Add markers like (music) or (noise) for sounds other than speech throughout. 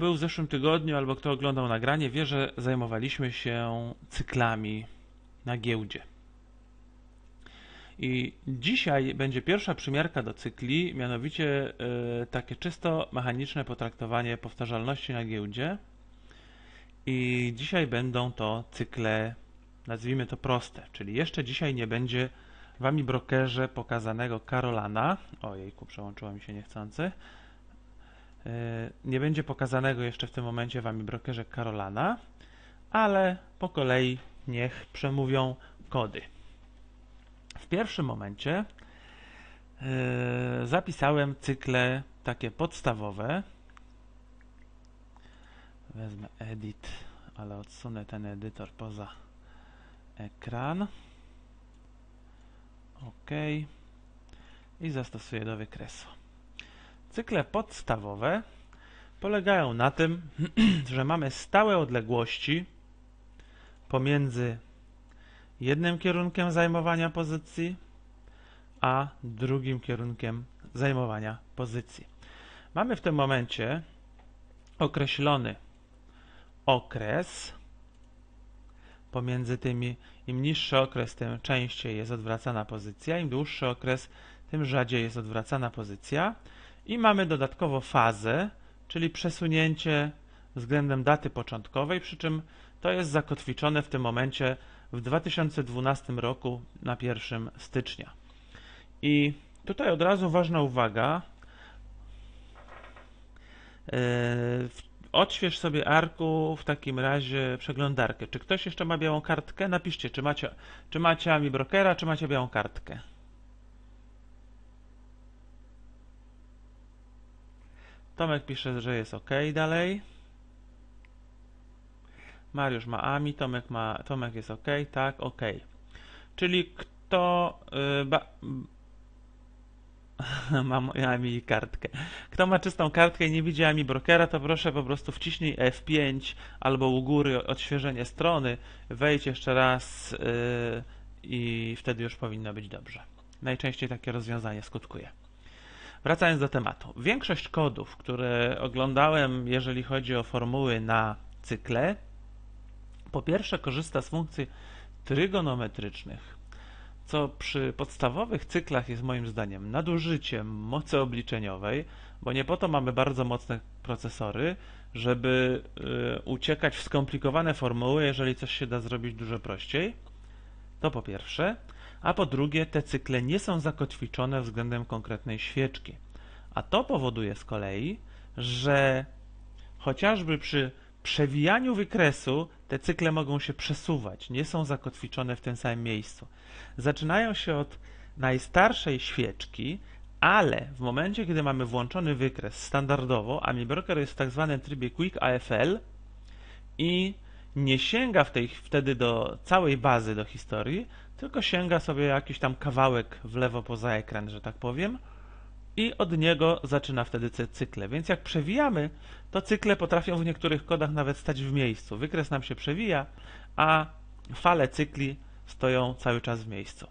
był w zeszłym tygodniu, albo kto oglądał nagranie, wie, że zajmowaliśmy się cyklami na giełdzie. I dzisiaj będzie pierwsza przymiarka do cykli, mianowicie y, takie czysto mechaniczne potraktowanie powtarzalności na giełdzie. I dzisiaj będą to cykle, nazwijmy to proste, czyli jeszcze dzisiaj nie będzie Wami brokerze pokazanego Karolana. Ojejku, przełączyło mi się niechcący. E, nie będzie pokazanego jeszcze w tym momencie Wami brokerze Karolana, ale po kolei niech przemówią kody. W pierwszym momencie e, zapisałem cykle takie podstawowe. Wezmę edit, ale odsunę ten edytor poza ekran. OK. I zastosuję do wykresu. Cykle podstawowe polegają na tym, (clears throat) że mamy stałe odległości pomiędzy jednym kierunkiem zajmowania pozycji, a drugim kierunkiem zajmowania pozycji. Mamy w tym momencie określony okres pomiędzy tymi, im niższy okres, tym częściej jest odwracana pozycja, im dłuższy okres, tym rzadziej jest odwracana pozycja. I mamy dodatkowo fazę, czyli przesunięcie względem daty początkowej, przy czym to jest zakotwiczone w tym momencie w 2012 roku na 1 stycznia. I tutaj od razu ważna uwaga. Yy, odśwież sobie Arku w takim razie przeglądarkę. Czy ktoś jeszcze ma białą kartkę? Napiszcie, czy macie, czy macie Ami Brokera, czy macie białą kartkę. Tomek pisze, że jest ok dalej. Mariusz ma AMI, Tomek ma, Tomek jest ok, tak, ok. Czyli kto yy, ba, (laughs) mam AMI kartkę. Kto ma czystą kartkę i nie widzi AMI brokera, to proszę po prostu wciśnij F5 albo u góry odświeżenie strony, wejdź jeszcze raz yy, i wtedy już powinno być dobrze. Najczęściej takie rozwiązanie skutkuje. Wracając do tematu. Większość kodów, które oglądałem, jeżeli chodzi o formuły na cykle, po pierwsze korzysta z funkcji trygonometrycznych, co przy podstawowych cyklach jest moim zdaniem nadużyciem mocy obliczeniowej, bo nie po to mamy bardzo mocne procesory, żeby y, uciekać w skomplikowane formuły, jeżeli coś się da zrobić dużo prościej. To po pierwsze a po drugie te cykle nie są zakotwiczone względem konkretnej świeczki. A to powoduje z kolei, że chociażby przy przewijaniu wykresu te cykle mogą się przesuwać, nie są zakotwiczone w tym samym miejscu. Zaczynają się od najstarszej świeczki, ale w momencie, kiedy mamy włączony wykres standardowo, a Mi Broker jest w tak zwanym trybie Quick AFL i nie sięga w tej, wtedy do całej bazy do historii, tylko sięga sobie jakiś tam kawałek w lewo poza ekran, że tak powiem, i od niego zaczyna wtedy cykle. Więc jak przewijamy, to cykle potrafią w niektórych kodach nawet stać w miejscu. Wykres nam się przewija, a fale cykli stoją cały czas w miejscu.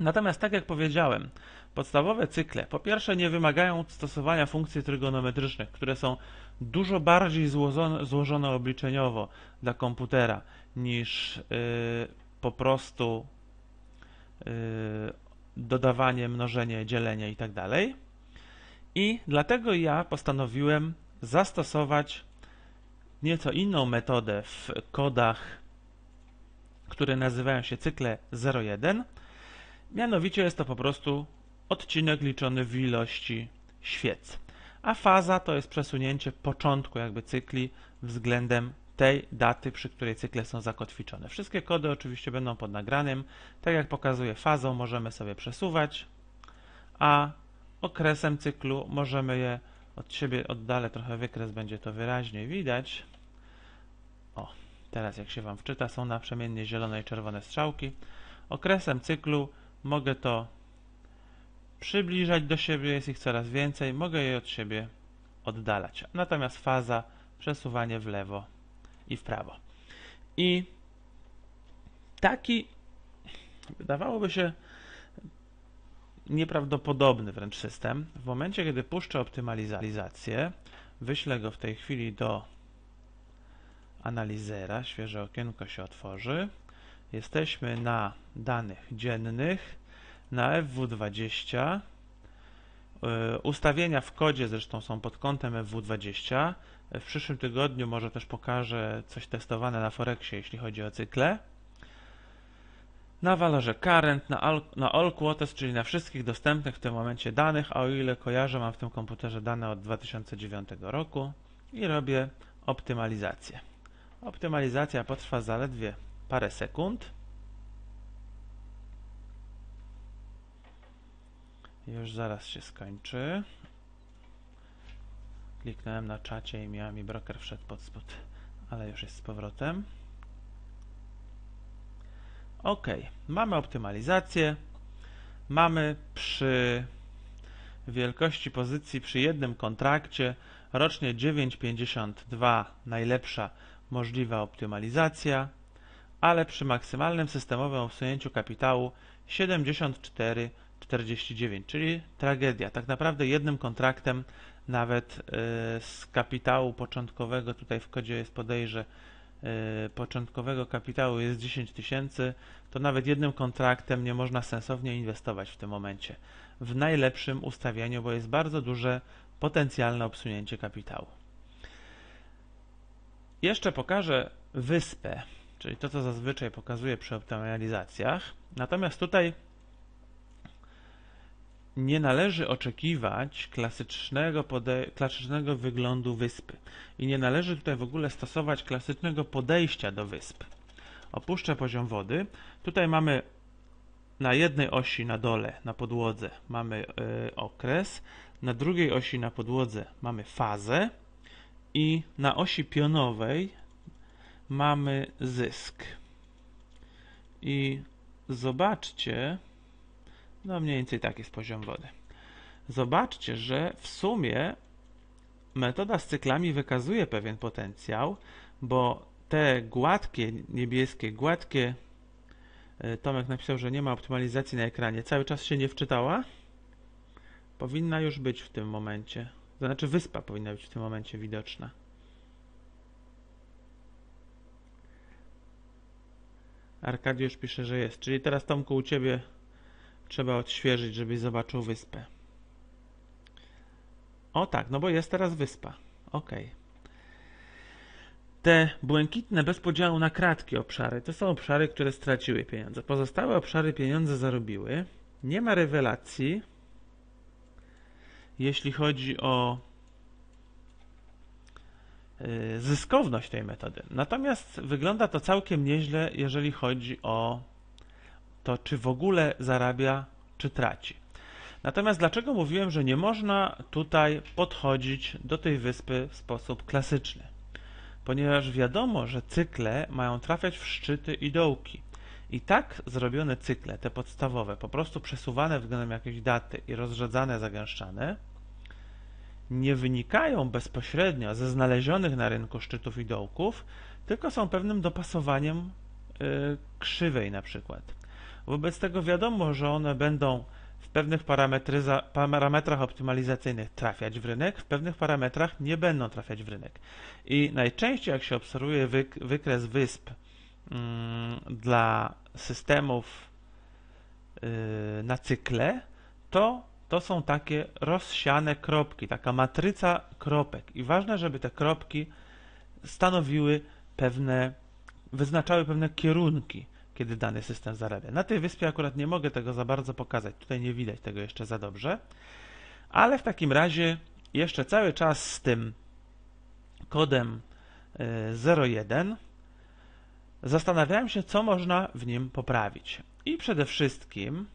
Natomiast tak jak powiedziałem, podstawowe cykle po pierwsze nie wymagają stosowania funkcji trygonometrycznych, które są dużo bardziej złożone, obliczeniowo dla komputera niż yy, po prostu yy, dodawanie, mnożenie, dzielenie itd. Tak I dlatego ja postanowiłem zastosować nieco inną metodę w kodach, które nazywają się cykle 01. Mianowicie jest to po prostu odcinek liczony w ilości świec. A faza to jest przesunięcie początku jakby cykli względem tej daty, przy której cykle są zakotwiczone. Wszystkie kody oczywiście będą pod nagranym. Tak jak pokazuje fazą, możemy sobie przesuwać, a okresem cyklu możemy je od siebie oddalę trochę wykres, będzie to wyraźnie widać. O, teraz jak się Wam wczyta, są naprzemiennie zielone i czerwone strzałki. Okresem cyklu mogę to przybliżać do siebie, jest ich coraz więcej, mogę je od siebie oddalać. Natomiast faza, przesuwanie w lewo i w prawo. I taki, wydawałoby się, nieprawdopodobny wręcz system, w momencie, kiedy puszczę optymalizację, Wyślę go w tej chwili do analizera. Świeże okienko się otworzy. Jesteśmy na danych dziennych, na FW20. Y, ustawienia w kodzie zresztą są pod kątem FW20. W przyszłym tygodniu może też pokażę coś testowane na Forexie, jeśli chodzi o cykle. Na walorze current, na all, na all czyli na wszystkich dostępnych w tym momencie danych, a o ile kojarzę, mam w tym komputerze dane od 2009 roku i robię optymalizację. Optymalizacja potrwa zaledwie parę sekund. Już zaraz się skończy. Kliknąłem na czacie i miałem mi broker wszedł pod spód, ale już jest z powrotem. OK, mamy optymalizację. Mamy przy wielkości pozycji przy jednym kontrakcie rocznie 9,52 najlepsza możliwa optymalizacja, ale przy maksymalnym systemowym usunięciu kapitału 74,49, czyli tragedia. Tak naprawdę jednym kontraktem nawet y, z kapitału początkowego, tutaj w kodzie jest podejrze, y, początkowego kapitału jest 10 tysięcy, to nawet jednym kontraktem nie można sensownie inwestować w tym momencie. W najlepszym ustawieniu, bo jest bardzo duże potencjalne obsunięcie kapitału. Jeszcze pokażę wyspę, czyli to, co zazwyczaj pokazuję przy optymalizacjach. Natomiast tutaj nie należy oczekiwać klasycznego, klasycznego wyglądu wyspy i nie należy tutaj w ogóle stosować klasycznego podejścia do wysp. Opuszczę poziom wody. Tutaj mamy na jednej osi na dole, na podłodze mamy y, okres, na drugiej osi na podłodze mamy fazę i na osi pionowej mamy zysk. I zobaczcie, no mniej więcej taki jest poziom wody. Zobaczcie, że w sumie metoda z cyklami wykazuje pewien potencjał, bo te gładkie, niebieskie, gładkie e, Tomek napisał, że nie ma optymalizacji na ekranie. Cały czas się nie wczytała? Powinna już być w tym momencie. Znaczy wyspa powinna być w tym momencie widoczna. Arkadiusz pisze, że jest. Czyli teraz Tomku u Ciebie trzeba odświeżyć, żebyś zobaczył wyspę. O tak, no bo jest teraz wyspa. Ok. Te błękitne bez podziału na kratki obszary to są obszary, które straciły pieniądze. Pozostałe obszary pieniądze zarobiły. Nie ma rewelacji, jeśli chodzi o y, zyskowność tej metody. Natomiast wygląda to całkiem nieźle, jeżeli chodzi o to, czy w ogóle zarabia, czy traci. Natomiast dlaczego mówiłem, że nie można tutaj podchodzić do tej wyspy w sposób klasyczny? Ponieważ wiadomo, że cykle mają trafiać w szczyty i dołki. I tak zrobione cykle, te podstawowe, po prostu przesuwane względem jakiejś daty i rozrzedzane, zagęszczane, nie wynikają bezpośrednio ze znalezionych na rynku szczytów i dołków, tylko są pewnym dopasowaniem yy, krzywej na przykład. Wobec tego wiadomo, że one będą w pewnych parametrach optymalizacyjnych trafiać w rynek, w pewnych parametrach nie będą trafiać w rynek. I najczęściej jak się obserwuje wyk wykres wysp mm, dla systemów yy, na cykle, to to są takie rozsiane kropki, taka matryca kropek. I ważne, żeby te kropki stanowiły pewne, wyznaczały pewne kierunki kiedy dany system zarabia. Na tej wyspie akurat nie mogę tego za bardzo pokazać, tutaj nie widać tego jeszcze za dobrze, ale w takim razie jeszcze cały czas z tym kodem 01 e, zastanawiałem się, co można w nim poprawić. I przede wszystkim,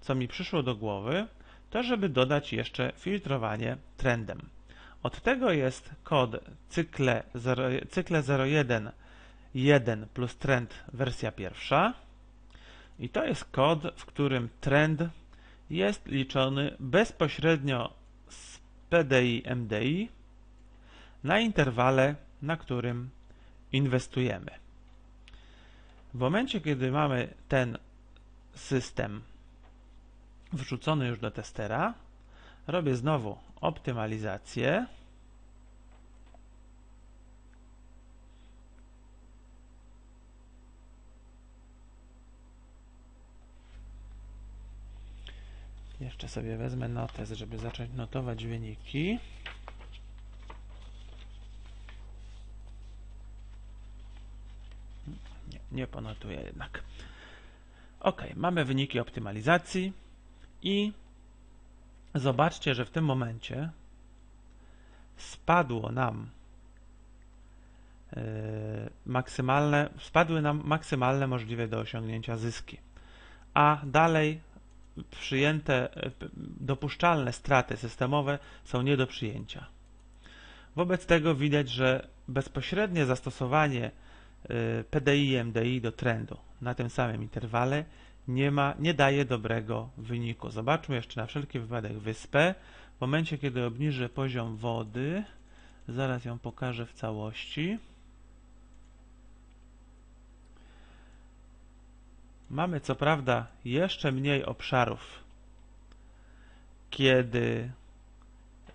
co mi przyszło do głowy, to żeby dodać jeszcze filtrowanie trendem. Od tego jest kod cykle, 0, cykle 01 1 plus trend wersja pierwsza. I to jest kod, w którym trend jest liczony bezpośrednio z PDI MDI na interwale, na którym inwestujemy. W momencie, kiedy mamy ten system wrzucony już do testera, robię znowu optymalizację Jeszcze sobie wezmę notes, żeby zacząć notować wyniki. Nie, nie ponotuję jednak. Ok, mamy wyniki optymalizacji i zobaczcie, że w tym momencie spadło nam yy, maksymalne, spadły nam maksymalne możliwe do osiągnięcia zyski. A dalej przyjęte, dopuszczalne straty systemowe są nie do przyjęcia. Wobec tego widać, że bezpośrednie zastosowanie y, PDI MDI do trendu na tym samym interwale nie, ma, nie daje dobrego wyniku. Zobaczmy jeszcze na wszelki wypadek wyspę. W momencie, kiedy obniżę poziom wody, zaraz ją pokażę w całości. Mamy co prawda jeszcze mniej obszarów, kiedy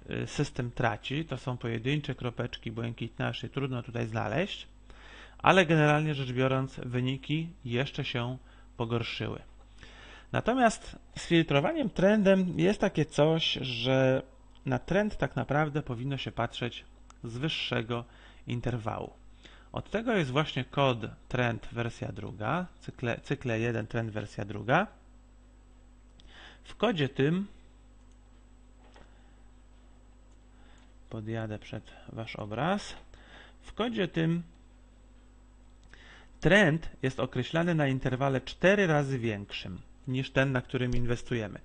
y, system traci. To są pojedyncze kropeczki błękitnaszy, trudno tutaj znaleźć, ale generalnie rzecz biorąc wyniki jeszcze się pogorszyły. Natomiast z filtrowaniem trendem jest takie coś, że na trend tak naprawdę powinno się patrzeć z wyższego interwału. Od tego jest właśnie kod trend wersja druga, cykle, cykle 1 trend wersja druga. W kodzie tym podjadę przed Wasz obraz. W kodzie tym trend jest określany na interwale 4 razy większym niż ten, na którym inwestujemy.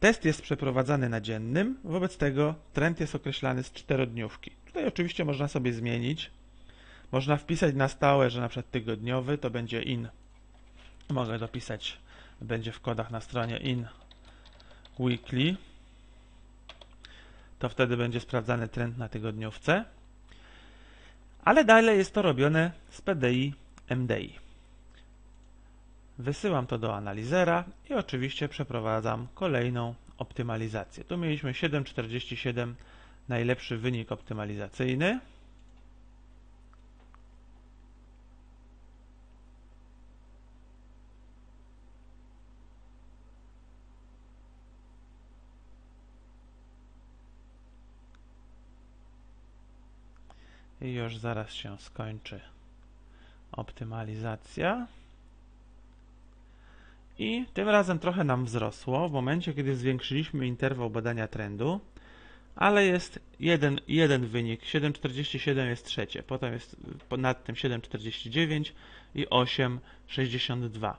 Test jest przeprowadzany na dziennym, wobec tego trend jest określany z czterodniówki. Tutaj oczywiście można sobie zmienić można wpisać na stałe, że na przykład tygodniowy to będzie in. Mogę dopisać, będzie w kodach na stronie in weekly. To wtedy będzie sprawdzany trend na tygodniówce. Ale dalej jest to robione z PDI MDI. Wysyłam to do analizera i oczywiście przeprowadzam kolejną optymalizację. Tu mieliśmy 7,47 najlepszy wynik optymalizacyjny. I już zaraz się skończy optymalizacja. I tym razem trochę nam wzrosło w momencie, kiedy zwiększyliśmy interwał badania trendu, ale jest jeden, jeden wynik, 7,47 jest trzecie, potem jest nad tym 7,49 i 8,62.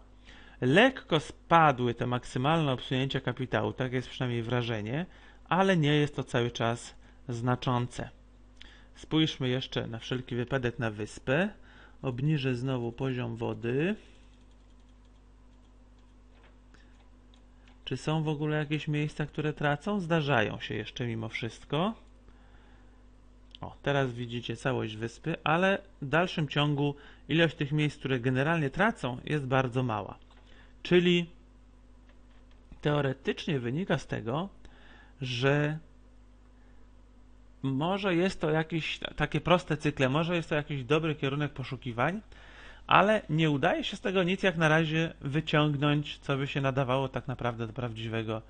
Lekko spadły te maksymalne obsunięcia kapitału, tak jest przynajmniej wrażenie, ale nie jest to cały czas znaczące. Spójrzmy jeszcze na wszelki wypadek na wyspę. Obniżę znowu poziom wody. Czy są w ogóle jakieś miejsca, które tracą? Zdarzają się jeszcze mimo wszystko. O, teraz widzicie całość wyspy, ale w dalszym ciągu ilość tych miejsc, które generalnie tracą, jest bardzo mała. Czyli teoretycznie wynika z tego, że może jest to jakieś takie proste cykle, może jest to jakiś dobry kierunek poszukiwań, ale nie udaje się z tego nic jak na razie wyciągnąć, co by się nadawało tak naprawdę do prawdziwego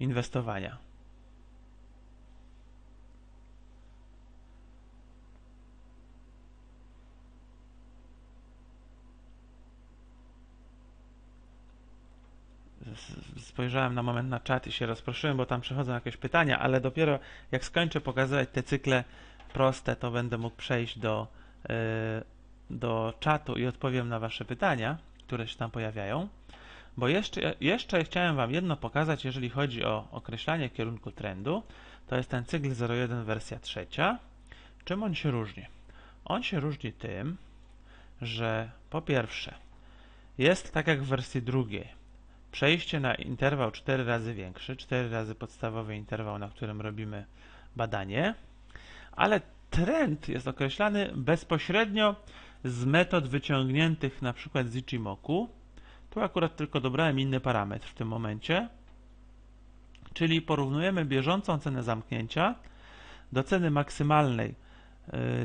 inwestowania. Spojrzałem na moment na czat i się rozproszyłem, bo tam przychodzą jakieś pytania, ale dopiero jak skończę pokazywać te cykle proste, to będę mógł przejść do, yy, do czatu i odpowiem na Wasze pytania, które się tam pojawiają. Bo jeszcze, jeszcze chciałem Wam jedno pokazać, jeżeli chodzi o określanie kierunku trendu. To jest ten cykl 01 wersja trzecia. Czym on się różni? On się różni tym, że po pierwsze jest tak jak w wersji drugiej, przejście na interwał 4 razy większy, 4 razy podstawowy interwał, na którym robimy badanie, ale trend jest określany bezpośrednio z metod wyciągniętych na przykład z Ichimoku. Tu akurat tylko dobrałem inny parametr w tym momencie, czyli porównujemy bieżącą cenę zamknięcia do ceny maksymalnej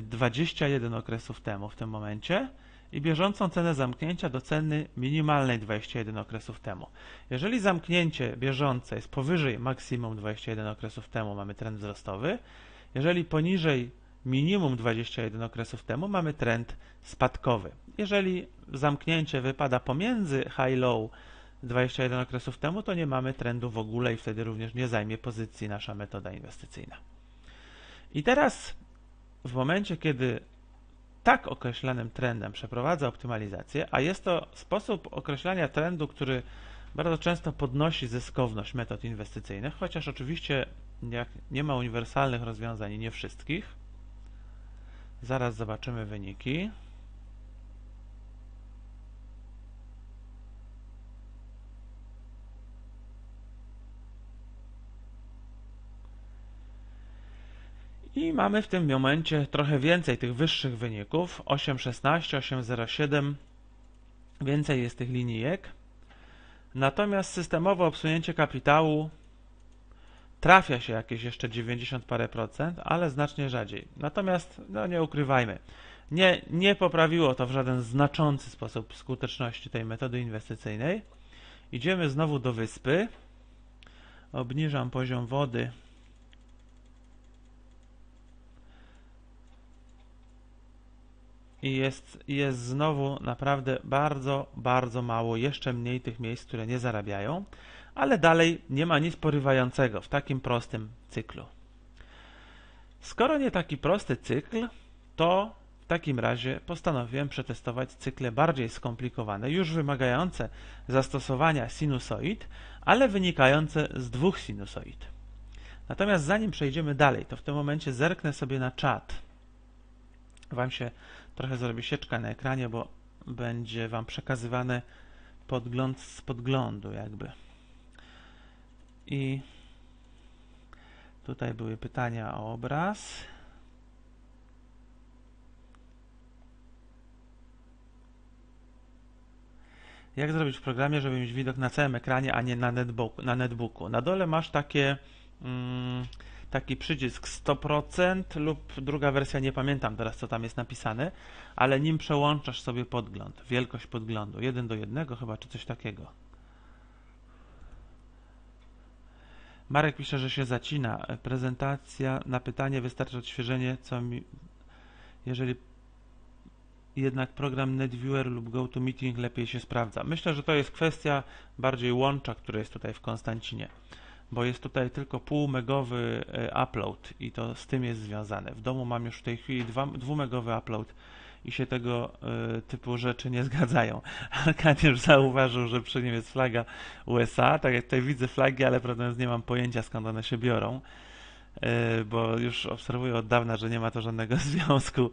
21 y, okresów temu w tym momencie i bieżącą cenę zamknięcia do ceny minimalnej 21 okresów temu. Jeżeli zamknięcie bieżące jest powyżej maksimum 21 okresów temu, mamy trend wzrostowy. Jeżeli poniżej minimum 21 okresów temu, mamy trend spadkowy. Jeżeli zamknięcie wypada pomiędzy high-low 21 okresów temu, to nie mamy trendu w ogóle i wtedy również nie zajmie pozycji nasza metoda inwestycyjna. I teraz w momencie, kiedy tak określanym trendem przeprowadza optymalizację, a jest to sposób określania trendu, który bardzo często podnosi zyskowność metod inwestycyjnych, chociaż oczywiście nie ma uniwersalnych rozwiązań i nie wszystkich. Zaraz zobaczymy wyniki. I mamy w tym momencie trochę więcej tych wyższych wyników, 8.16, 8.07, więcej jest tych linijek. Natomiast systemowe obsunięcie kapitału trafia się jakieś jeszcze 90 parę procent, ale znacznie rzadziej. Natomiast, no nie ukrywajmy, nie, nie poprawiło to w żaden znaczący sposób skuteczności tej metody inwestycyjnej. Idziemy znowu do wyspy. Obniżam poziom wody i jest, jest znowu naprawdę bardzo, bardzo mało, jeszcze mniej tych miejsc, które nie zarabiają, ale dalej nie ma nic porywającego w takim prostym cyklu. Skoro nie taki prosty cykl, to w takim razie postanowiłem przetestować cykle bardziej skomplikowane, już wymagające zastosowania sinusoid, ale wynikające z dwóch sinusoid. Natomiast zanim przejdziemy dalej, to w tym momencie zerknę sobie na czat. Wam się trochę zrobi sieczka na ekranie, bo będzie Wam przekazywany podgląd z podglądu jakby. I tutaj były pytania o obraz. Jak zrobić w programie, żeby mieć widok na całym ekranie, a nie na, netbooku? Na, netbooku? na dole masz takie mm, taki przycisk 100% lub druga wersja, nie pamiętam teraz co tam jest napisane, ale nim przełączasz sobie podgląd, wielkość podglądu, 1 do 1 chyba, czy coś takiego. Marek pisze, że się zacina. Prezentacja na pytanie wystarczy odświeżenie, co mi, jeżeli jednak program NetViewer lub GoToMeeting lepiej się sprawdza. Myślę, że to jest kwestia bardziej łącza, które jest tutaj w Konstancinie bo jest tutaj tylko półmegowy e, upload i to z tym jest związane. W domu mam już w tej chwili dwumegowy upload i się tego y, typu rzeczy nie (laughs) zgadzają. już zauważył, że przy nim jest flaga USA, tak jak tutaj widzę flagi, ale prawdę nie mam pojęcia skąd one się biorą, y, bo już obserwuję od dawna, że nie ma to żadnego (laughs) związku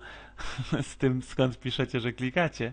z tym skąd piszecie, że klikacie.